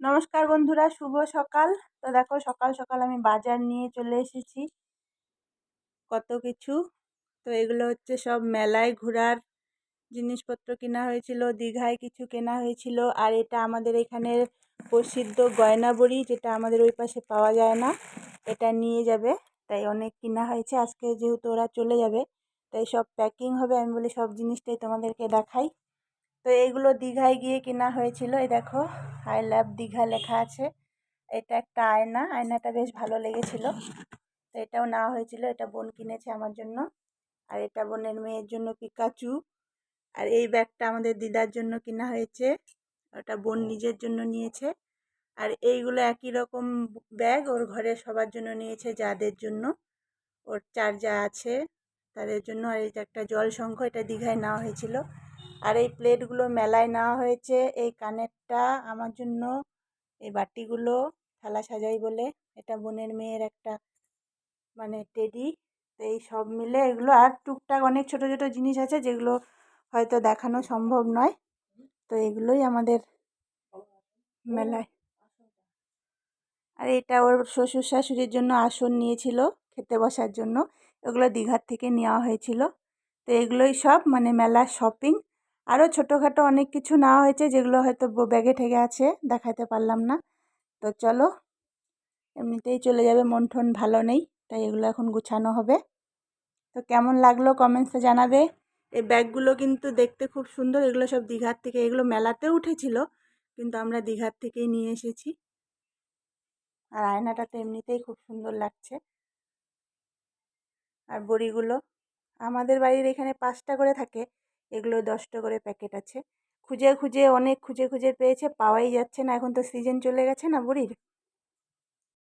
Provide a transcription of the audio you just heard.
নমস্কার বন্ধুরা, শুভ সকাল। তো দেখো, সকাল সকাল আমি বাজার নিয়ে চলে এসেছি। কত কিছু। তো এগুলো হচ্ছে সব মেলায় ঘোরার জিনিসপত্র কেনা হয়েছিল, দীঘায় কিছু কেনা হয়েছিল। আর এটা আমাদের এখানের প্রসিদ্ধ গয়না বড়ি যেটা আমাদের ওই পাশে পাওয়া যায় না। এটা নিয়ে যাবে। তাই অনেক কেনা হয়েছে। আজকে যেহেতু ওরা চলে যাবে, তাই সব প্যাকিং হবে। আমি বলি সব জিনিসটাই তোমাদেরকে দেখাই। তো এইগুলো দীঘায় গিয়ে কেনা হয়েছিল। এই দেখো, আই লাভ দীঘা লেখা আছে। এটা একটা আয়না। আয়নাটা বেশ ভালো লেগেছিল। তো এটাও নেওয়া হয়েছিল। এটা বোন কিনেছে আমার জন্য। আর এটা বোনের মেয়ের জন্য পিকাচু। আর এই ব্যাগটা আমাদের দিদার জন্য কেনা হয়েছে। ওটা বোন নিজের জন্য নিয়েছে। আর এইগুলো একই রকম ব্যাগ ওর ঘরে সবার জন্য নিয়েছে যাদের জন্য। ওর চার যা আছে তাদের জন্য। আর এটা একটা জল শঙ্খ এটা দীঘায় নেওয়া হয়েছিল। আর এই প্লেটগুলো মেলায় নেওয়া হয়েছে। এই কানেরটা আমার জন্য, এই বাটিগুলো থালা সাজাই বলে, এটা বোনের মেয়ের একটা মানে টেডি। তো এই সব মিলে এগুলো আর টুকটাক অনেক ছোট ছোট জিনিস আছে যেগুলো হয়তো দেখানো সম্ভব নয়। তো এগুলোই আমাদের মেলায়। আর এটা ওর শ্বশুর শাশুড়ির জন্য আসন নিয়েছিল খেতে বসার জন্য। এগুলো দীঘার থেকে নেওয়া হয়েছিল। তো এগুলোই সব মানে মেলার শপিং আরও ছোটোখাটো অনেক কিছু নেওয়া হয়েছে যেগুলো হয়তো ব্যাগে ঠেকে আছে দেখাতে পারলাম না। তো চলো, এমনিতেই চলে যাবে, মন ঠন ভালো নেই, তাই এগুলো এখন গুছানো হবে। তো কেমন লাগল কমেন্টসে জানাবে। এই ব্যাগগুলো কিন্তু দেখতে খুব সুন্দর, এগুলো সব দীঘার থেকে, এগুলো মেলাতে উঠেছিল, কিন্তু আমরা দীঘার থেকেই নিয়ে এসেছি। আর আয়নাটা তো এমনিতেই খুব সুন্দর লাগছে। আর বড়িগুলো, আমাদের বাড়ির এখানে পাঁচটা করে থাকে এগুলো দশটা করে প্যাকেট আছে। খুঁজে খুঁজে, অনেক খুঁজে খুঁজে পেয়েছে, পাওয়াই যাচ্ছে না। এখন তো সিজন চলে গেছে না বুড়ির?